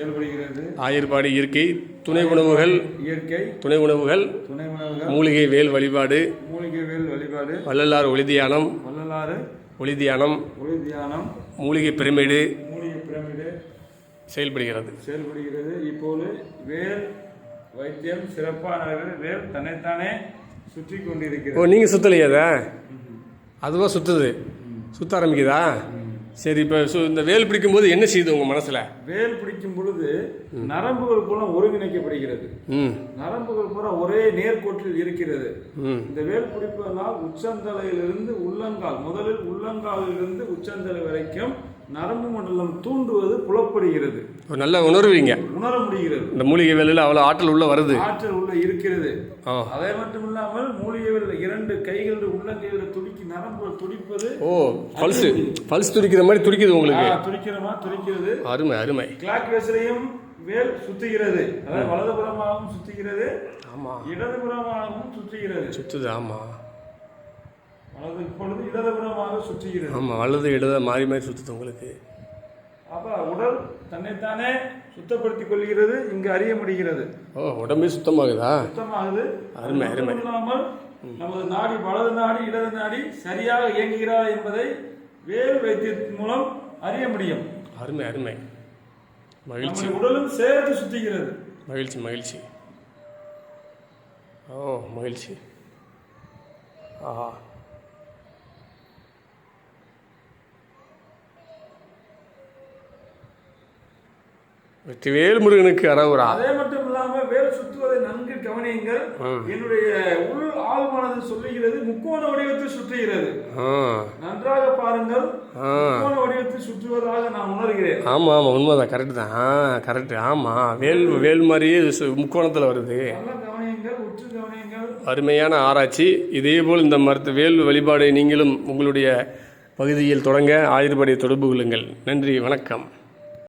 செயல்படுகிறது ஆயர்பாடி இயற்கை துணை உணவுகள் இயற்கை துணை உணவுகள் துணை உணவுகள் மூலிகை வேல் வழிபாடு மூலிகைவேல் வழிபாடு வள்ளலார் ஒளிதியானம் வள்ளலாறு ஒளிதியானம் ஒளி தியானம் மூலிகை பிரமிடு மூலிகை பிரமிடு செயல்படுகிறது. செயல்படுகிறது. இப்போது வேல் வைத்தியம் சிறப்பானவர்கள் வேல் தன்னைத்தானே சுற்றி ஓ கொண்டிருக்கிறது நீங்கள் சுத்தலையா அதை? அதுவாக சுற்றுது சுத்த ஆரம்பிக்குதா? சரி இப்போ சு இந்த வேல் பிடிக்கும்போது என்ன செய்யுது உங்கள் மனசில்? வேல் பிடிக்கும் பொழுது நரம்புகள் பூரா ஒருங்கிணைக்கப்படுகிறது. நரம்புகள் பூரா ஒரே நேர்கோட்டில் இருக்கிறது. இந்த வேல் பிடிப்பதனால் உச்சந்தலையிலிருந்து உள்ளங்கால் முதலில் உள்ளங்காலிலிருந்து உச்சந்தலை வரைக்கும் நரம்பு மண்டலம் தூண்டுவது புலப்படுகிறது. ஒரு நல்ல உணர்வீங்க. உணர முடிகிறது. இந்த மூலிகை வேலையில் அவ்வளோ ஆற்றல் உள்ளே வருது. ஆற்றல் உள்ள இருக்கிறது. அதே மட்டும் இல்லாமல் மூலிகைகள் இரண்டு கைகள் உள்ளங்கைகள் துடிக்கி நரம்புகள் துடிப்பது ஓ பல்ஸு பல்ஸ் துடிக்கிற மாதிரி துடிக்குது உங்களுக்கு. துடிக்கிறமா? துடிக்கிறது. அருமை அருமை. கிளாக் வேசலையும் வேல் சுத்துகிறது. அதாவது வலதுபுறமாகவும் சுத்துகிறது. ஆமாம் இடதுபுறமாகவும் சுற்றுகிறது சுற்றுது ஆமாம் வலது இப்பொழுது இடதுபுறமாக சுற்றுகிறது ஆமாம் வலது இடத மாறி மாறி சுற்றுது உங்களுக்கு. அப்ப உடல் தன்னைத்தானே சுத்தப்படுத்திக் கொள்கிறது இங்கு அறிய முடிகிறது. ஓ உடம்பே சுத்தமாகுதா? சுத்தமாகுது. அருமை, அருமை. இல்லாமல் நமது நாடி வலது நாடி இடது நாடி சரியாக இயங்குகிறதா என்பதை வேறு வைத்தியத்தின் மூலம் அறிய முடியும். அருமை அருமை. மகிழ்ச்சி. உடலும் சேர்த்து சுத்துகிறது. மகிழ்ச்சி மகிழ்ச்சி. ஓ மகிழ்ச்சி. ஆஹா. வெற்றிவேல் முருகனுக்கு அறவுரா அதே மட்டும் இல்லாம வேல் சுற்றுவதை நன்கு கவனியுங்கள் என்னுடைய உள் ஆழ்மனது சொல்லுகிறது முக்கோண வடிவத்தில் சுற்றுகிறது. நன்றாக பாருங்கள் முக்கோண வடிவத்தில் சுற்றுவதாக நான் உணர்கிறேன். ஆமாம் ஆமாம் உண்மைதான் கரெக்டு தான். கரெக்டு ஆமாம் வேல் வேல் மாதிரியே முக்கோணத்தில் வருது. அருமையான ஆராய்ச்சி. இதேபோல் இந்த மருத்துவ வேல் வழிபாடை நீங்களும் உங்களுடைய பகுதியில் தொடங்க ஆயுர்வேதை தொடர்பு கொள்ளுங்கள். நன்றி வணக்கம்.